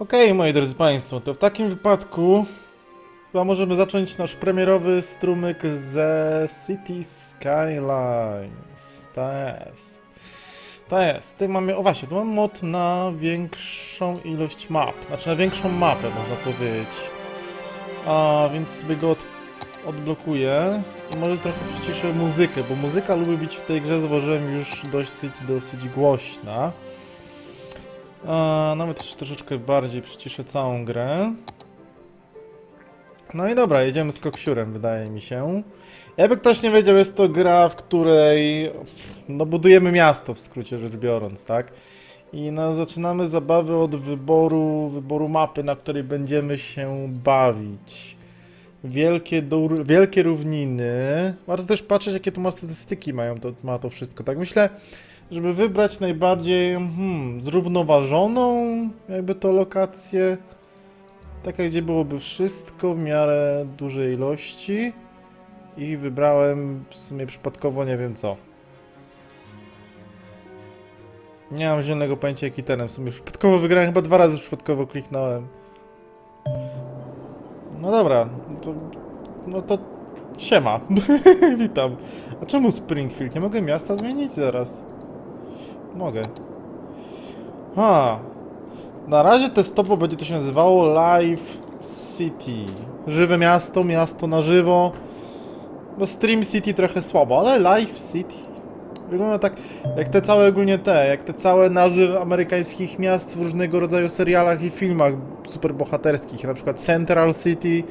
Okej, moi drodzy Państwo, to w takim wypadku chyba możemy zacząć nasz premierowy strumyk ze City Skylines. To jest. To jest. Tutaj mamy, o właśnie, tu mam mod na większą ilość map. Znaczy na większą mapę, można powiedzieć. A więc sobie go od, odblokuję i może trochę przyciszę muzykę, bo muzyka lubi być w tej grze, zauważyłem, już dosyć, dosyć głośna. A, nawet jeszcze troszeczkę bardziej przyciszę całą grę. No i dobra, jedziemy z koksiurem, wydaje mi się. Jakby ktoś nie wiedział, jest to gra, w której no, budujemy miasto, w skrócie rzecz biorąc, tak? I no, zaczynamy zabawy od wyboru, wyboru mapy, na której będziemy się bawić. Wielkie, dur, wielkie równiny. Warto też patrzeć, jakie tu ma statystyki mają to, ma to wszystko. Tak myślę, żeby wybrać najbardziej hmm, zrównoważoną, jakby to lokację. Taka, gdzie byłoby wszystko w miarę dużej ilości. I wybrałem w sumie przypadkowo nie wiem co. Nie mam zielonego pojęcia jaki teren. W sumie przypadkowo wygrałem, chyba dwa razy przypadkowo kliknąłem. No dobra, to, no to siema. Witam. A czemu Springfield? Nie mogę miasta zmienić zaraz. Mogę. Ha. Na razie testowo będzie to się nazywało Live City. Żywe miasto, miasto na żywo. Bo Stream City trochę słabo, ale Live City wygląda tak jak te całe ogólnie te, jak te całe nazwy amerykańskich miast w różnego rodzaju serialach i filmach superbohaterskich, na przykład Central City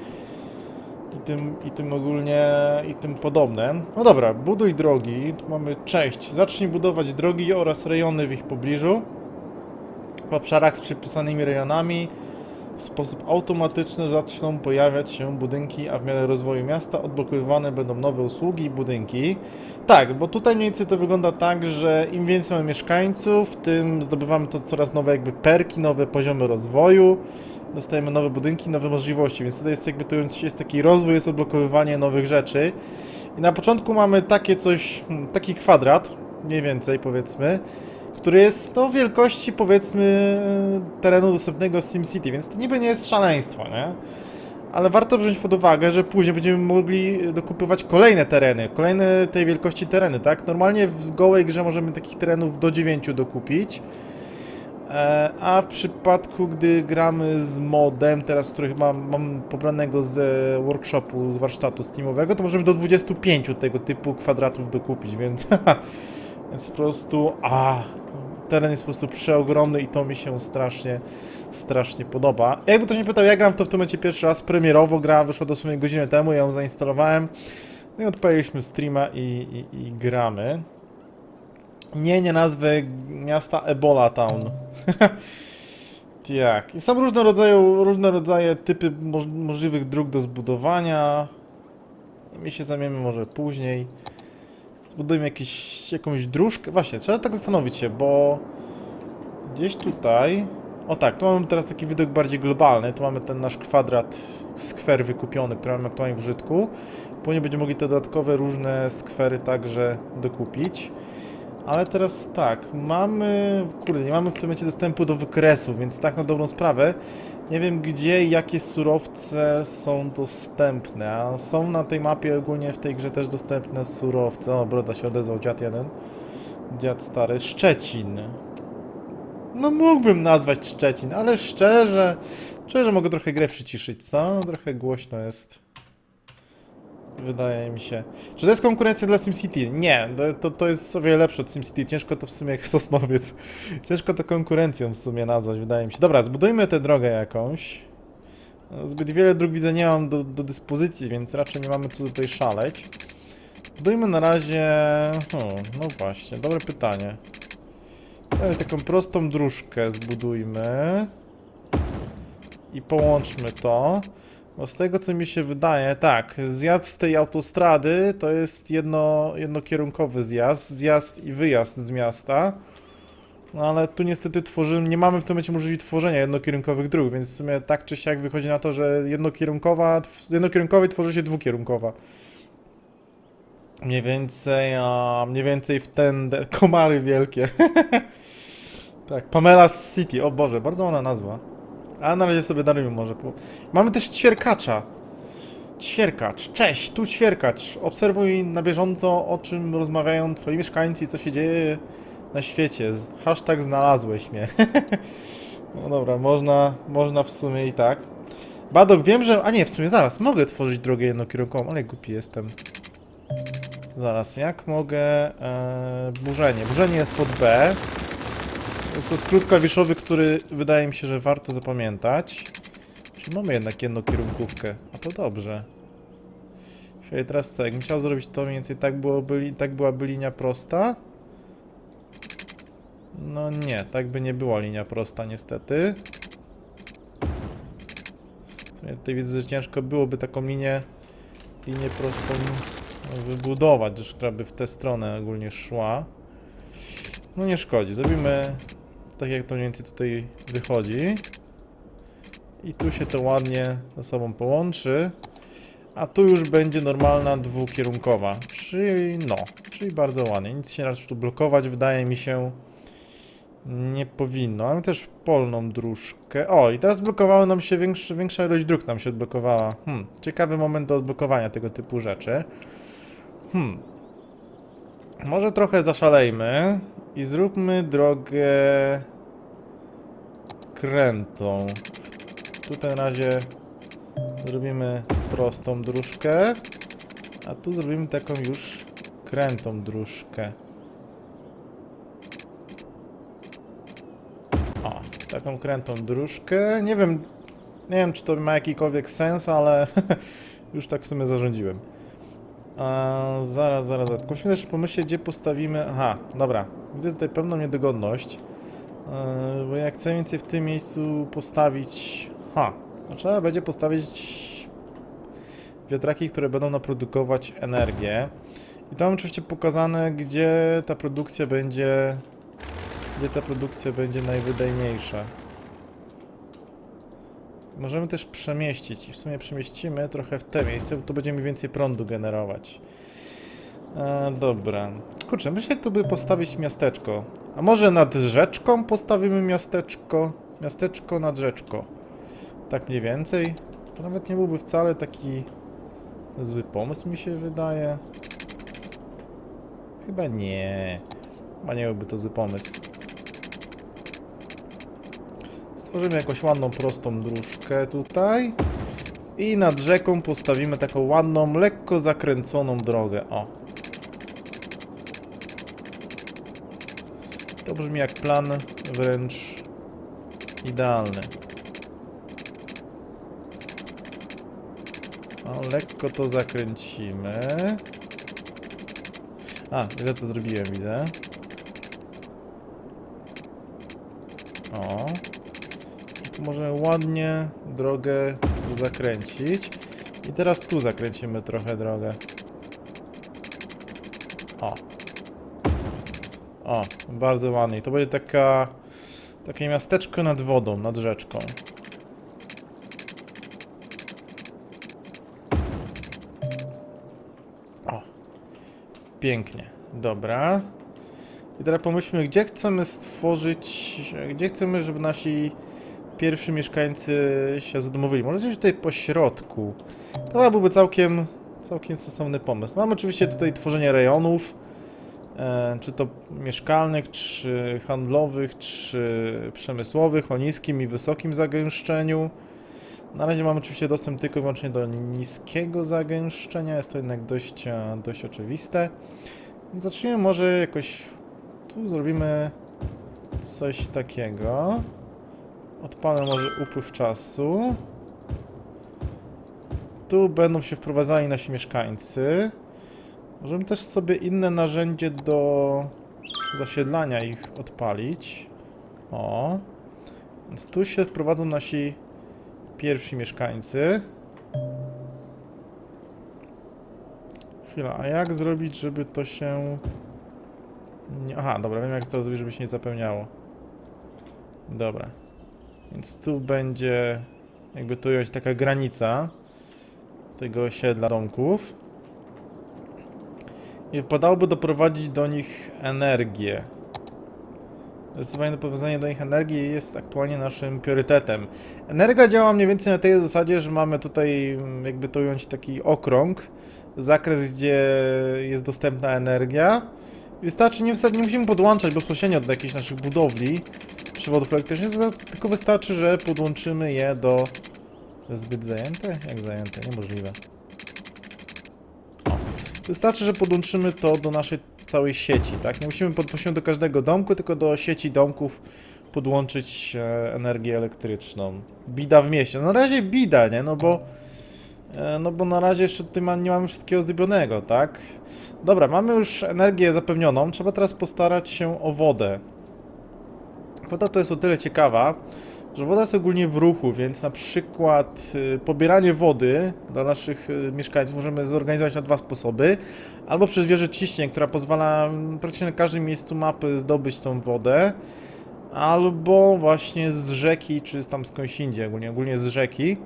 i tym, i tym ogólnie, i tym podobne. No dobra, buduj drogi, tu mamy część. Zacznij budować drogi oraz rejony w ich pobliżu. W obszarach z przypisanymi rejonami w sposób automatyczny zaczną pojawiać się budynki, a w miarę rozwoju miasta odblokowywane będą nowe usługi i budynki. Tak, bo tutaj mniej więcej to wygląda tak, że im więcej mamy mieszkańców, tym zdobywamy to coraz nowe jakby perki, nowe poziomy rozwoju, dostajemy nowe budynki, nowe możliwości, więc tutaj jest jakby to jest taki rozwój, jest odblokowywanie nowych rzeczy. I na początku mamy takie coś, hmm, taki kwadrat, mniej więcej powiedzmy, który jest no wielkości powiedzmy terenu dostępnego w SimCity, więc to niby nie jest szaleństwo, nie? Ale warto wziąć pod uwagę, że później będziemy mogli dokupywać kolejne tereny, kolejne tej wielkości tereny, tak? Normalnie w gołej grze możemy takich terenów do 9 dokupić. E, A w przypadku, gdy gramy z modem, teraz który mam, mam pobranego z workshopu, z warsztatu Steamowego, to możemy do 25 tego typu kwadratów dokupić, więc, więc po prostu, a, teren jest po prostu przeogromny i to mi się strasznie, strasznie podoba. Jakby ktoś mnie pytał, ja gram to w tym momencie pierwszy raz premierowo, gra wyszła dosłownie godzinę temu, ja ją zainstalowałem, no i odpaliliśmy streama i, i, i gramy. Nie, nie nazwę miasta Ebola Town. tak. I są różne rodzaje, różne rodzaje typy moż, możliwych dróg do zbudowania. My się zamiemy może później. Zbudujemy jakiś, jakąś dróżkę. Właśnie, trzeba tak zastanowić się, bo gdzieś tutaj. O tak, tu mamy teraz taki widok bardziej globalny. Tu mamy ten nasz kwadrat skwer wykupiony, który mamy aktualnie w użytku. Później będziemy mogli te dodatkowe różne skwery także dokupić. Ale teraz tak, mamy. Kurde, nie mamy w tym momencie dostępu do wykresów, więc tak na dobrą sprawę. Nie wiem gdzie i jakie surowce są dostępne. A są na tej mapie ogólnie w tej grze też dostępne surowce. O, broda się odezwał dziad jeden. Dziad stary. Szczecin. No mógłbym nazwać Szczecin, ale szczerze, szczerze mogę trochę grę przyciszyć, co? Trochę głośno jest. Wydaje mi się. Czy to jest konkurencja dla SimCity? Nie, to, to, jest o wiele lepsze od SimCity. Ciężko to w sumie jak Sosnowiec. Ciężko to konkurencją w sumie nazwać, wydaje mi się. Dobra, zbudujmy tę drogę jakąś. Zbyt wiele dróg widzę nie mam do, do dyspozycji, więc raczej nie mamy co tutaj szaleć. Budujmy na razie... Hmm, no właśnie, dobre pytanie. Dajmy taką prostą dróżkę zbudujmy. I połączmy to. Bo z tego co mi się wydaje, tak, zjazd z tej autostrady to jest jedno, jednokierunkowy zjazd, zjazd i wyjazd z miasta. No ale tu niestety tworzymy, nie mamy w tym momencie możliwości tworzenia jednokierunkowych dróg, więc w sumie tak czy siak wychodzi na to, że jednokierunkowa, z jednokierunkowej tworzy się dwukierunkowa. Mniej więcej, a mniej więcej w ten, komary wielkie. tak, Pamela City, o Boże, bardzo ładna nazwa. A na razie sobie darujmy może. Mamy też ćwierkacza. Ćwierkacz. Cześć, tu ćwierkacz. Obserwuj na bieżąco, o czym rozmawiają twoi mieszkańcy i co się dzieje na świecie. Hashtag znalazłeś mnie. no dobra, można, można w sumie i tak. Badok, wiem, że... A nie, w sumie zaraz, mogę tworzyć drogę jednokierunkową, ale głupi jestem. Zaraz, jak mogę... E, burzenie. Burzenie jest pod B. Jest to skrót klawiszowy, który wydaje mi się, że warto zapamiętać. Czyli mamy jednak jedną kierunkówkę, a to dobrze. Czyli teraz co, jakbym chciał zrobić to mniej więcej tak, byłoby, tak byłaby linia prosta? No nie, tak by nie była linia prosta niestety. W sumie tutaj widzę, że ciężko byłoby taką linię, linię prostą wybudować, że która by w tę stronę ogólnie szła. No nie szkodzi, zrobimy tak jak to mniej więcej tutaj wychodzi. I tu się to ładnie ze sobą połączy. A tu już będzie normalna dwukierunkowa. Czyli no, czyli bardzo ładnie. Nic się raczej tu blokować wydaje mi się nie powinno. Mamy też polną dróżkę. O, i teraz blokowały nam się większy, większa ilość dróg nam się odblokowała. Hmm, ciekawy moment do odblokowania tego typu rzeczy. Hmm. Może trochę zaszalejmy i zróbmy drogę krętą. Tutaj na razie zrobimy prostą dróżkę, a tu zrobimy taką już krętą dróżkę. O, taką krętą dróżkę. Nie wiem, nie wiem czy to ma jakikolwiek sens, ale już tak w sumie zarządziłem. Zaraz, zaraz, zaraz. Musimy też pomyśleć, gdzie postawimy. Aha, dobra. Widzę tutaj pewną niedogodność. Yy, bo jak chcę więcej w tym miejscu postawić. Ha, no trzeba będzie postawić wiatraki, które będą naprodukować energię. I tam oczywiście pokazane, gdzie ta produkcja będzie. Gdzie ta produkcja będzie najwydajniejsza. Możemy też przemieścić i w sumie przemieścimy trochę w te miejsce, bo to będziemy więcej prądu generować. E, dobra. Kurczę, myślę, tu by postawić miasteczko. A może nad rzeczką postawimy miasteczko? Miasteczko nad rzeczką. Tak mniej więcej. To nawet nie byłby wcale taki zły pomysł, mi się wydaje. Chyba nie. Chyba nie byłby to zły pomysł. Stworzymy jakąś ładną, prostą dróżkę tutaj. I nad rzeką postawimy taką ładną, lekko zakręconą drogę. O. To brzmi jak plan wręcz idealny. O, lekko to zakręcimy. A, ile to zrobiłem, widzę. O. I tu możemy ładnie drogę zakręcić. I teraz tu zakręcimy trochę drogę. O. O, bardzo ładnie. I To będzie taka... Takie miasteczko nad wodą, nad rzeczką. O. Pięknie. Dobra. I teraz pomyślmy, gdzie chcemy stworzyć... Gdzie chcemy, żeby nasi pierwsi mieszkańcy się zadomowili. Może gdzieś tutaj po środku. To byłby całkiem, całkiem stosowny pomysł. Mamy oczywiście tutaj tworzenie rejonów, e, czy to mieszkalnych, czy handlowych, czy przemysłowych, o niskim i wysokim zagęszczeniu. Na razie mamy oczywiście dostęp tylko i wyłącznie do niskiego zagęszczenia, jest to jednak dość, e, dość oczywiste. Zacznijmy może jakoś... Tu zrobimy coś takiego. Odpalę może upływ czasu. Tu będą się wprowadzali nasi mieszkańcy. Możemy też sobie inne narzędzie do zasiedlania ich odpalić. O. Więc tu się wprowadzą nasi pierwsi mieszkańcy. Chwila, a jak zrobić, żeby to się... Aha, dobra, wiem jak to zrobić, żeby się nie zapełniało. Dobra. Więc tu będzie, jakby tu jest taka granica tego osiedla domków. I wypadałoby doprowadzić do nich energię. Zdecydowanie doprowadzenie do nich energii jest aktualnie naszym priorytetem. Energia działa mniej więcej na tej zasadzie, że mamy tutaj, mm, jakby to ująć, taki okrąg, zakres, gdzie jest dostępna energia. Wystarczy, nie, nie musimy podłączać bezpośrednio do jakichś naszych budowli, przewodów elektrycznych, tylko wystarczy, że podłączymy je do... Zbyt zajęte? Jak zajęte? Niemożliwe. Wystarczy, że podłączymy to do naszej całej sieci, tak? Nie musimy bezpośrednio do każdego domku, tylko do sieci domków podłączyć e, energię elektryczną. Bida w mieście. No na razie bida, nie? No bo... E, no bo na razie jeszcze tutaj nie mamy wszystkiego zrobionego, tak? Dobra, mamy już energię zapewnioną. Trzeba teraz postarać się o wodę. Woda to jest o tyle ciekawa, że woda jest ogólnie w ruchu, więc na przykład y, pobieranie wody dla naszych y, mieszkańców możemy zorganizować na dwa sposoby. Albo przez wieżę ciśnień, która pozwala praktycznie na każdym miejscu mapy zdobyć tą wodę, albo właśnie z rzeki, czy tam skądś indziej, ogólnie, ogólnie z rzeki.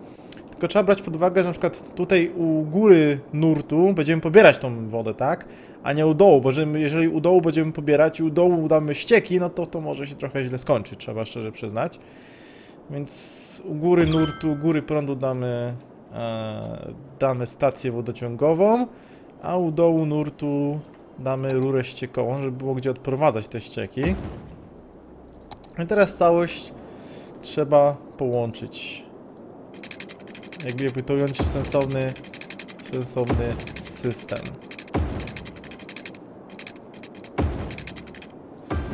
Tylko trzeba brać pod uwagę, że na przykład tutaj u góry nurtu będziemy pobierać tą wodę, tak? A nie u dołu, bo że- jeżeli u dołu będziemy pobierać i u dołu damy ścieki, no to to może się trochę źle skończyć, trzeba szczerze przyznać. Więc u góry nurtu, u góry prądu damy, e, damy stację wodociągową, a u dołu nurtu damy rurę ściekową, żeby było gdzie odprowadzać te ścieki. I teraz całość trzeba połączyć. Jakby, to ująć w sensowny, sensowny system.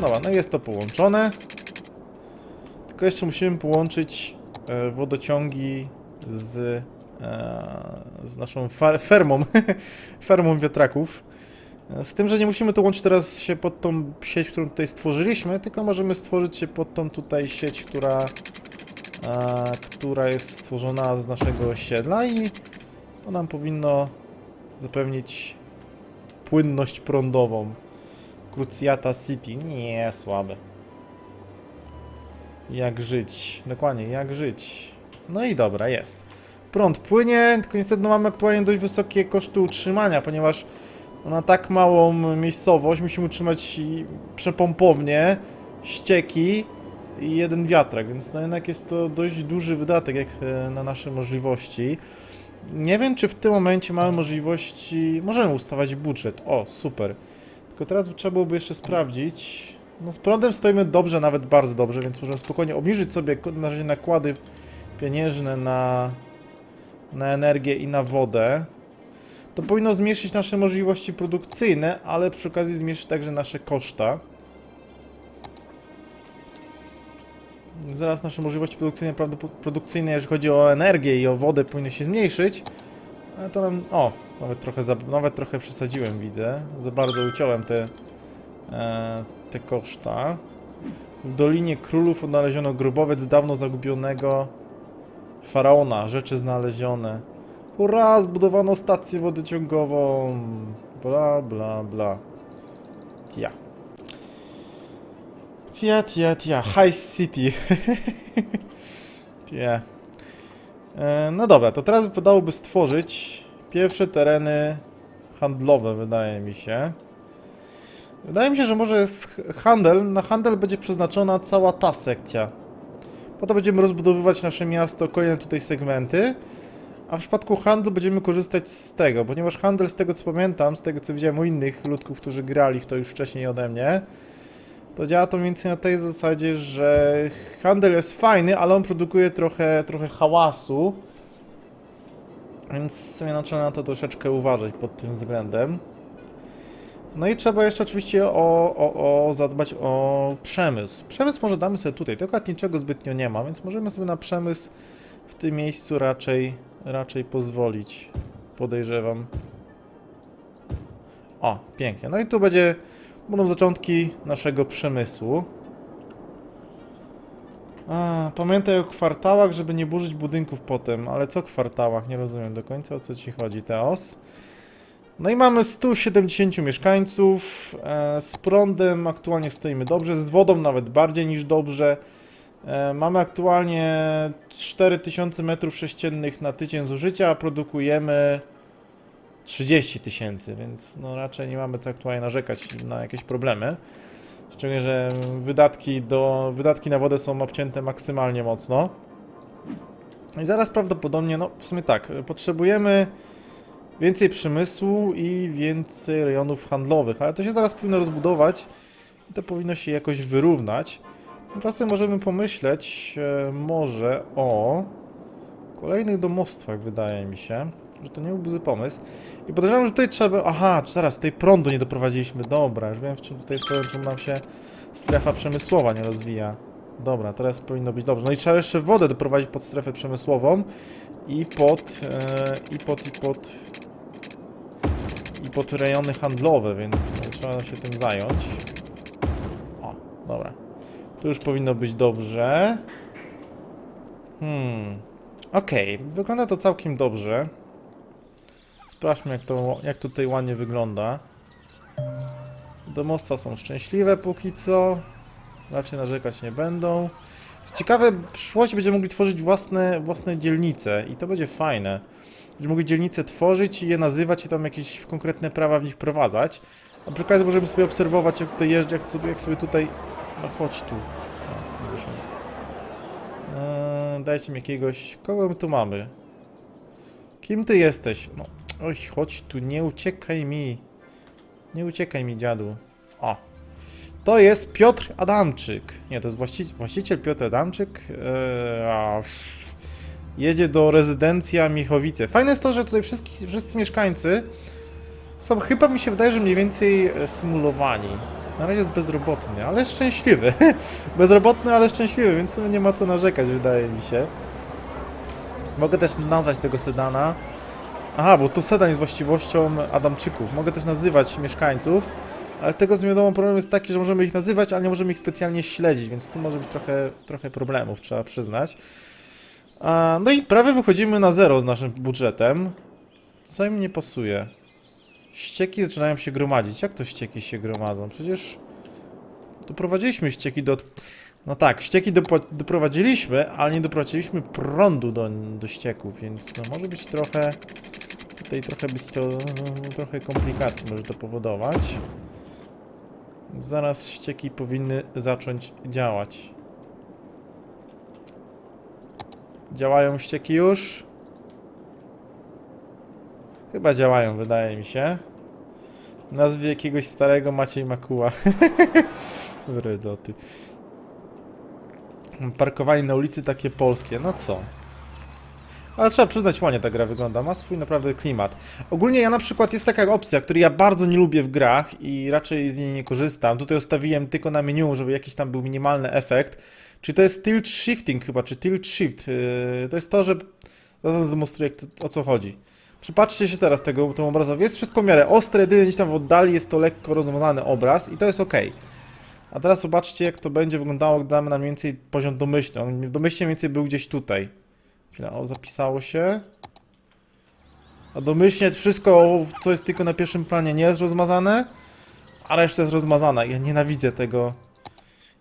Dobra, no jest to połączone. Tylko jeszcze musimy połączyć e, wodociągi z, e, z naszą fermą, fermą wiatraków. E, Z tym, że nie musimy to łączyć teraz się pod tą sieć, którą tutaj stworzyliśmy, tylko możemy stworzyć się pod tą tutaj sieć, która, która jest stworzona z naszego osiedla i to nam powinno zapewnić płynność prądową. Cruciata City. Nie, słabe. Jak żyć? Dokładnie, jak żyć? No i dobra, jest. Prąd płynie, tylko niestety no, mamy aktualnie dość wysokie koszty utrzymania, ponieważ na tak małą miejscowość musimy utrzymać i przepompownię, ścieki i jeden wiatrak, więc no jednak jest to dość duży wydatek jak e, na nasze możliwości. Nie wiem, czy w tym momencie mamy możliwości... Możemy ustawać budżet. O, super. Tylko teraz trzeba byłoby jeszcze sprawdzić. No z prądem stoimy dobrze, nawet bardzo dobrze, więc możemy spokojnie obniżyć sobie na razie nakłady pieniężne na, na energię i na wodę. To powinno zmniejszyć nasze możliwości produkcyjne, ale przy okazji zmniejszyć także nasze koszta. Zaraz nasze możliwości produkcyjne, produkcyjne, jeżeli chodzi o energię i o wodę, powinny się zmniejszyć. Ale to nam... O, nawet trochę, za, nawet trochę przesadziłem, widzę. Za bardzo uciąłem te, e, te koszta. W Dolinie Królów odnaleziono grobowiec dawno zagubionego faraona. Rzeczy znalezione. Hurra, zbudowano stację wodociągową. Bla, bla, bla. Tia. Tia, tia, tia. High City. tia. E, no dobra, to teraz wypadałoby stworzyć pierwsze tereny handlowe, wydaje mi się. Wydaje mi się, że może jest handel. Na handel będzie przeznaczona cała ta sekcja. Potem będziemy rozbudowywać nasze miasto, kolejne tutaj segmenty. A w przypadku handlu będziemy korzystać z tego, ponieważ handel, z tego co pamiętam, z tego co widziałem u innych ludków, którzy grali w to już wcześniej ode mnie, to działa to mniej więcej na tej zasadzie, że handel jest fajny, ale on produkuje trochę, trochę hałasu. Więc sobie na to troszeczkę uważać pod tym względem. No i trzeba jeszcze oczywiście o, o, o zadbać o przemysł. Przemysł może damy sobie tutaj, tylko niczego zbytnio nie ma, więc możemy sobie na przemysł w tym miejscu raczej, raczej pozwolić. Podejrzewam. O, pięknie. No i tu będzie, będą zaczątki naszego przemysłu. A, pamiętaj o kwartałach, żeby nie burzyć budynków potem. Ale co kwartałach? Nie rozumiem do końca o co ci chodzi, Teos. No i mamy 170 mieszkańców. E, z prądem aktualnie stoimy dobrze, z wodą nawet bardziej niż dobrze. E, mamy aktualnie 4000 m3 na tydzień zużycia, a produkujemy 30 tysięcy, więc no raczej nie mamy co aktualnie narzekać na jakieś problemy. Szczególnie, że wydatki, do, wydatki na wodę są obcięte maksymalnie mocno. I zaraz prawdopodobnie, no w sumie tak, potrzebujemy więcej przemysłu i więcej rejonów handlowych, ale to się zaraz powinno rozbudować i to powinno się jakoś wyrównać. Tymczasem możemy pomyśleć e, może o kolejnych domostwach, wydaje mi się, że to nie byłby zły pomysł. I podejrzewam, że tutaj trzeba... Aha, zaraz, tutaj prądu nie doprowadziliśmy. Dobra, już wiem, w czym tutaj jest problem, czemu nam się strefa przemysłowa nie rozwija. Dobra, teraz powinno być dobrze. No i trzeba jeszcze wodę doprowadzić pod strefę przemysłową i pod... E, i pod... i pod... i pod rejony handlowe, więc no, trzeba się tym zająć. O, dobra. Tu już powinno być dobrze. Hmm. Okej, wygląda to całkiem dobrze. Sprawdźmy, jak, to, jak tutaj ładnie wygląda. Domostwa są szczęśliwe póki co. Raczej narzekać nie będą. Co ciekawe, w przyszłości będziemy mogli tworzyć własne, własne dzielnice i to będzie fajne. Będziemy mogli dzielnice tworzyć i je nazywać i tam jakieś konkretne prawa w nich wprowadzać. A przy okazji możemy sobie obserwować, jak tutaj jeżdżę, jak sobie, jak sobie tutaj... No chodź tu. O, nie wyszedł. Eee, dajcie mi jakiegoś... Kogo my tu mamy? Kim ty jesteś? No, oj, chodź tu, nie uciekaj mi. Nie uciekaj mi, dziadu. O. To jest Piotr Adamczyk. Nie, to jest właści właściciel Piotr Adamczyk. Eee, jedzie do rezydencja Michowice. Fajne jest to, że tutaj wszyscy, wszyscy mieszkańcy są chyba mi się wydaje, że mniej więcej e, symulowani. Na razie jest bezrobotny, ale szczęśliwy. bezrobotny, ale szczęśliwy, więc nie ma co narzekać, wydaje mi się. Mogę też nazwać tego sedana. Aha, bo tu sedan jest właściwością Adamczyków. Mogę też nazywać mieszkańców, ale z tego co mi wiadomo problem jest taki, że możemy ich nazywać, ale nie możemy ich specjalnie śledzić, więc tu może być trochę, trochę problemów, trzeba przyznać. A, no i prawie wychodzimy na zero z naszym budżetem. Co im nie pasuje? Ścieki zaczynają się gromadzić. Jak to ścieki się gromadzą? Przecież doprowadziliśmy ścieki do... No tak, ścieki doprowadziliśmy, ale nie doprowadziliśmy prądu do, do ścieków, więc no może być trochę... Tutaj trochę być to... Trochę komplikacji może to powodować. Zaraz ścieki powinny zacząć działać. Działają ścieki już? Chyba działają, wydaje mi się. Nazwie jakiegoś starego Maciej Makuła. Wrydoty. Parkowanie na ulicy takie polskie, no co? Ale trzeba przyznać, ładnie ta gra wygląda, ma swój naprawdę klimat. Ogólnie ja na przykład jest taka opcja, której ja bardzo nie lubię w grach i raczej z niej nie korzystam. Tutaj ustawiłem tylko na menu, żeby jakiś tam był minimalny efekt. Czyli to jest tilt shifting chyba, czy tilt shift. Yy, to jest to, że... Zaraz zdemonstruję o co chodzi. Przypatrzcie się teraz tego, temu obrazowi. Jest wszystko w miarę ostre, jedynie gdzieś tam w oddali jest to lekko rozmazany obraz i to jest ok. A teraz zobaczcie, jak to będzie wyglądało, gdy damy na mniej więcej poziom domyślny. On domyślnie mniej więcej był gdzieś tutaj. Chwila, o, zapisało się. A domyślnie wszystko, co jest tylko na pierwszym planie, nie jest rozmazane, a reszta jest rozmazana. Ja nienawidzę tego.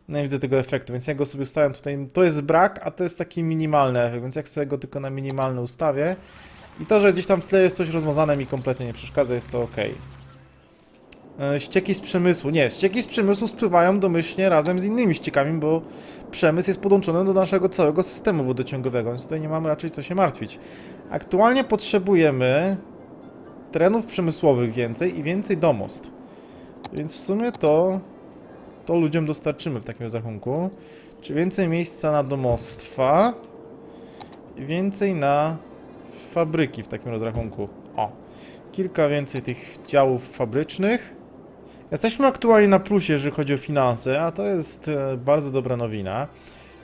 Nienawidzę tego efektu, więc ja go sobie ustawiam tutaj. To jest brak, a to jest taki minimalny efekt, więc jak sobie go tylko na minimalny ustawię. I to, że gdzieś tam w tle jest coś rozmazane mi kompletnie nie przeszkadza, jest to ok. E, Ścieki z przemysłu. Nie, ścieki z przemysłu spływają domyślnie razem z innymi ściekami, bo przemysł jest podłączony do naszego całego systemu wodociągowego, więc tutaj nie mamy raczej co się martwić. Aktualnie potrzebujemy terenów przemysłowych więcej i więcej domostw. Więc w sumie to, to ludziom dostarczymy w takim rozrachunku. Czy więcej miejsca na domostwa i więcej na fabryki w takim rozrachunku. O, kilka więcej tych działów fabrycznych. Jesteśmy aktualnie na plusie, jeżeli chodzi o finanse, a to jest e, bardzo dobra nowina.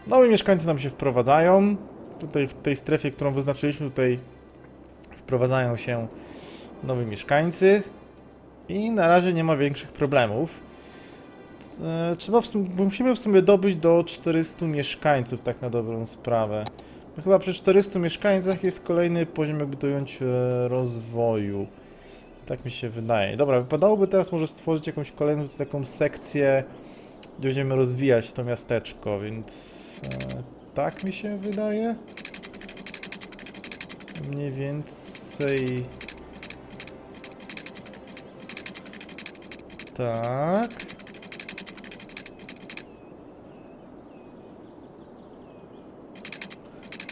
Nowi mieszkańcy nam się wprowadzają. Tutaj w tej strefie, którą wyznaczyliśmy, tutaj wprowadzają się nowi mieszkańcy. I na razie nie ma większych problemów. E, Trzeba w sum- musimy w sumie dobyć do 400 mieszkańców, tak na dobrą sprawę. Chyba przy 400 mieszkańcach jest kolejny poziom, jakby to ująć, e, rozwoju. Tak mi się wydaje. Dobra, wypadałoby teraz może stworzyć jakąś kolejną taką sekcję, gdzie będziemy rozwijać to miasteczko, więc e, tak mi się wydaje. Mniej więcej... Tak.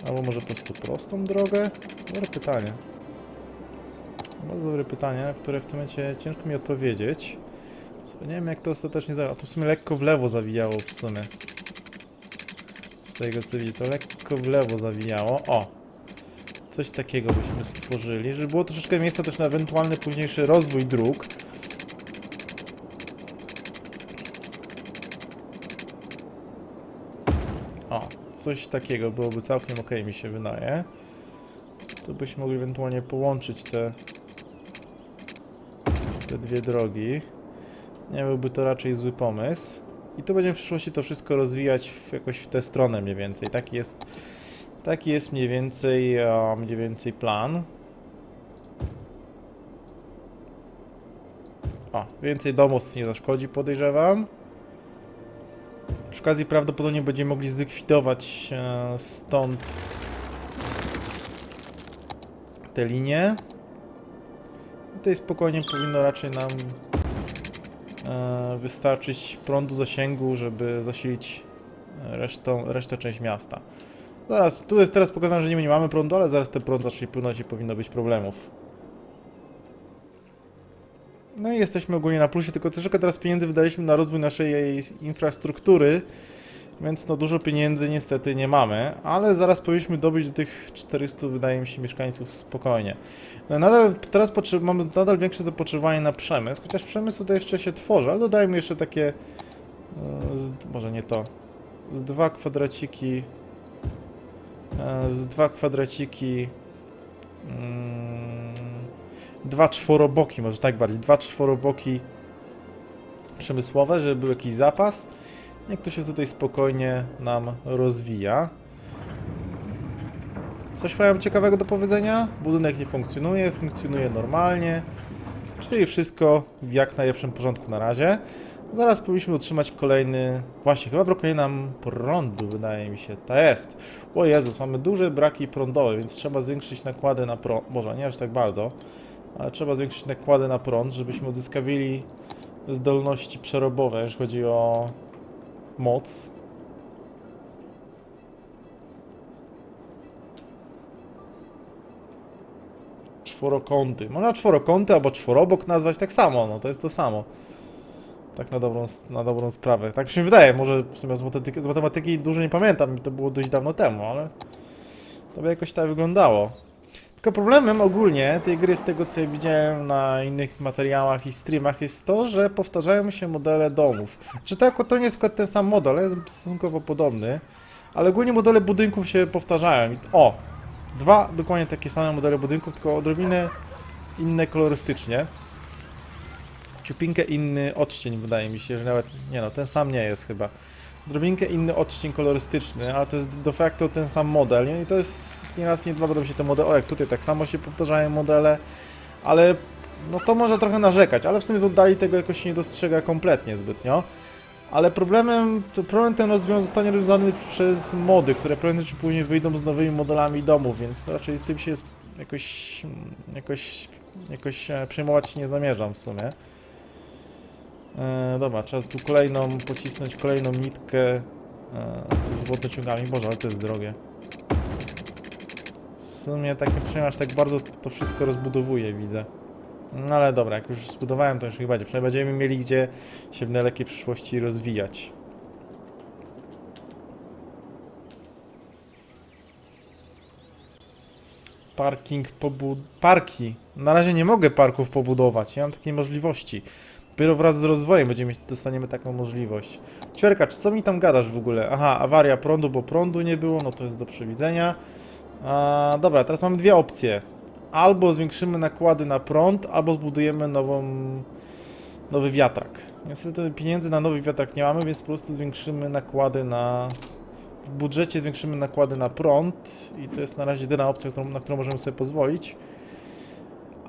Albo może po prostu prostą drogę? Dobre pytanie. Bardzo dobre pytanie, które w tym momencie ciężko mi odpowiedzieć. Nie wiem jak to ostatecznie zawijało. To w sumie lekko w lewo zawijało w sumie. Z tego co widzę, to lekko w lewo zawijało. O! Coś takiego byśmy stworzyli, żeby było troszeczkę miejsca też na ewentualny późniejszy rozwój dróg. O, coś takiego byłoby całkiem ok, mi się wydaje. To byśmy mogli ewentualnie połączyć te, te dwie drogi. Nie byłby to raczej zły pomysł. I tu będziemy w przyszłości to wszystko rozwijać w, jakoś w tę stronę mniej więcej. Taki jest, taki jest mniej więcej, mniej więcej plan. O, więcej domostw nie zaszkodzi, podejrzewam. Przy okazji prawdopodobnie będziemy mogli zlikwidować e, stąd te linie. Tutaj spokojnie powinno raczej nam e, wystarczyć prądu zasięgu, żeby zasilić e, resztą, resztę część miasta. Zaraz, tu jest teraz pokazane, że nie, nie mamy prądu, ale zaraz ten prąd zacznie płynąć i powinno być problemów. No i jesteśmy ogólnie na plusie, tylko troszeczkę teraz pieniędzy wydaliśmy na rozwój naszej infrastruktury, więc no dużo pieniędzy niestety nie mamy, ale zaraz powinniśmy dobyć do tych 400, wydaje mi się, mieszkańców spokojnie. No, nadal, teraz mamy nadal większe zapotrzebowanie na przemysł, chociaż przemysł tutaj jeszcze się tworzy, ale dodajmy jeszcze takie, e, z, może nie to, z dwa kwadraciki, e, z dwa kwadraciki, mm, dwa czworoboki, może tak bardziej, dwa czworoboki przemysłowe, żeby był jakiś zapas. Niech to się tutaj spokojnie nam rozwija. Coś miałem ciekawego do powiedzenia? Budynek nie funkcjonuje, funkcjonuje normalnie. Czyli wszystko w jak najlepszym porządku na razie. Zaraz powinniśmy otrzymać kolejny... Właśnie, chyba brakuje nam prądu, wydaje mi się. To jest. O Jezus, mamy duże braki prądowe, więc trzeba zwiększyć nakłady na prąd. Może nie aż tak bardzo, ale trzeba zwiększyć nakłady na prąd, żebyśmy odzyskawili zdolności przerobowe, jeśli chodzi o moc. Czworokąty. Można czworokąty albo czworobok nazwać tak samo, no to jest to samo. Tak na dobrą, na dobrą sprawę. Tak się wydaje, może w sumie z matematyki, z matematyki dużo nie pamiętam, to było dość dawno temu, ale to by jakoś tak wyglądało. Tylko problemem ogólnie tej gry, z tego co ja widziałem na innych materiałach i streamach, jest to, że powtarzają się modele domów. Czy tak, to nie jest ten sam model, jest stosunkowo podobny, ale ogólnie modele budynków się powtarzają. O! Dwa dokładnie takie same modele budynków, tylko odrobinę inne kolorystycznie. Ciupinkę inny odcień, wydaje mi się, że nawet, nie no, ten sam nie jest chyba. Odrobinkę inny odcień kolorystyczny, ale to jest de facto ten sam model? I to jest nie raz, nie dwa będą się te modele, o jak tutaj tak samo się powtarzają modele, ale no to może trochę narzekać, ale w sumie z oddali tego jakoś się nie dostrzega kompletnie zbytnio. Ale problemem, problem ten rozwią zostanie rozwiązany przez mody, które prędzej czy później wyjdą z nowymi modelami domów, więc raczej tym się jakoś, jakoś, jakoś e, przejmować nie zamierzam w sumie. E, dobra, trzeba tu kolejną, pocisnąć kolejną nitkę e, z wodociągami. Boże, ale to jest drogie. W sumie tak nie przejmuję, aż tak bardzo to wszystko rozbudowuje, widzę. No ale dobra, jak już zbudowałem, to już chyba będzie. Przynajmniej będziemy mieli gdzie się w najlepiej przyszłości rozwijać. Parking pobud... Parki. Na razie nie mogę parków pobudować, nie mam takiej możliwości. Dopiero wraz z rozwojem będziemy dostaniemy taką możliwość. Ćwierkacz, co mi tam gadasz w ogóle? Aha, awaria prądu, bo prądu nie było, no to jest do przewidzenia. A, dobra, teraz mamy dwie opcje. Albo zwiększymy nakłady na prąd, albo zbudujemy nową, nowy wiatrak. Niestety pieniędzy na nowy wiatrak nie mamy, więc po prostu zwiększymy nakłady na... W budżecie zwiększymy nakłady na prąd i to jest na razie jedyna opcja, którą, na którą możemy sobie pozwolić.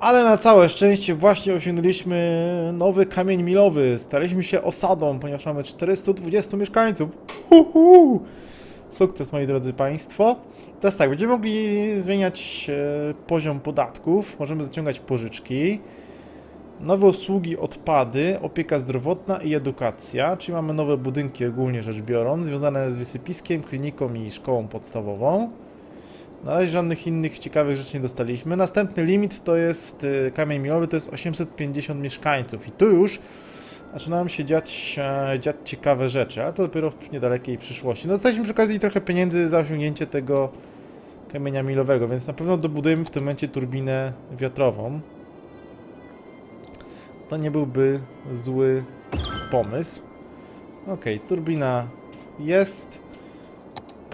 Ale na całe szczęście właśnie osiągnęliśmy nowy kamień milowy. Staliśmy się osadą, ponieważ mamy 420 mieszkańców. Uhu! Sukces, moi drodzy Państwo. Teraz tak, będziemy mogli zmieniać e, poziom podatków, możemy zaciągać pożyczki, nowe usługi, odpady, opieka zdrowotna i edukacja, czyli mamy nowe budynki ogólnie rzecz biorąc, związane z wysypiskiem, kliniką i szkołą podstawową. Na razie żadnych innych ciekawych rzeczy nie dostaliśmy. Następny limit to jest y, kamień milowy, to jest 850 mieszkańców. I tu już zaczynają się dziać, e, dziać ciekawe rzeczy, ale to dopiero w niedalekiej przyszłości. No, dostaliśmy przy okazji trochę pieniędzy za osiągnięcie tego kamienia milowego, więc na pewno dobudujemy w tym momencie turbinę wiatrową. To nie byłby zły pomysł. Ok, turbina jest.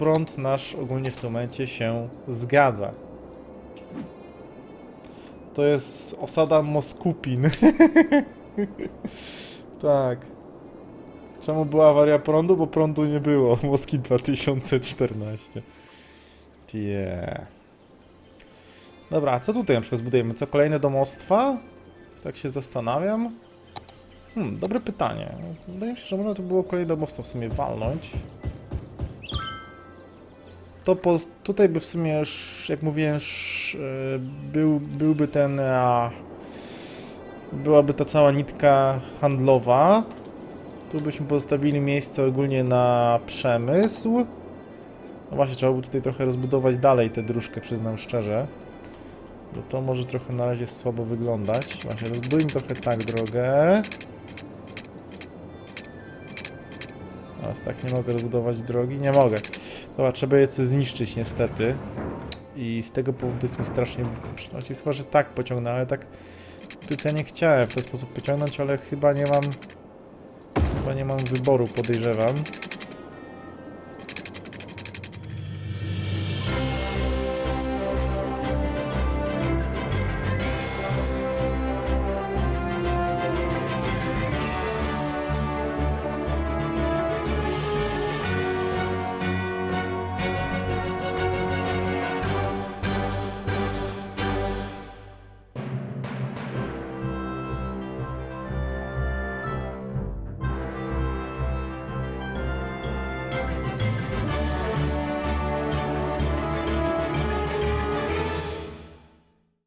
Prąd nasz ogólnie w tym momencie się zgadza. To jest osada Moskupin. tak. Czemu była awaria prądu? Bo prądu nie było. Moski 2014. Yeah. Dobra, a co tutaj na przykład zbudujemy? Co, kolejne domostwa? Tak się zastanawiam. Hmm, dobre pytanie. Wydaje mi się, że można to było kolejne domostwo w sumie walnąć. To po, tutaj by w sumie już, jak mówiłem, już, e, był, byłby ten... A, byłaby ta cała nitka handlowa. Tu byśmy pozostawili miejsce ogólnie na przemysł. No właśnie, trzeba by tutaj trochę rozbudować dalej tę dróżkę, przyznam szczerze. Bo to może trochę na razie słabo wyglądać. Właśnie, rozbudujmy trochę tak drogę. Teraz tak, nie mogę rozbudować drogi? Nie mogę. Dobra, trzeba je coś zniszczyć niestety. I z tego powodu jest mi strasznie... Znaczy, chyba, że tak pociągnę, ale tak specjalnie chciałem w ten sposób pociągnąć, ale chyba nie mam... Chyba nie mam wyboru, podejrzewam.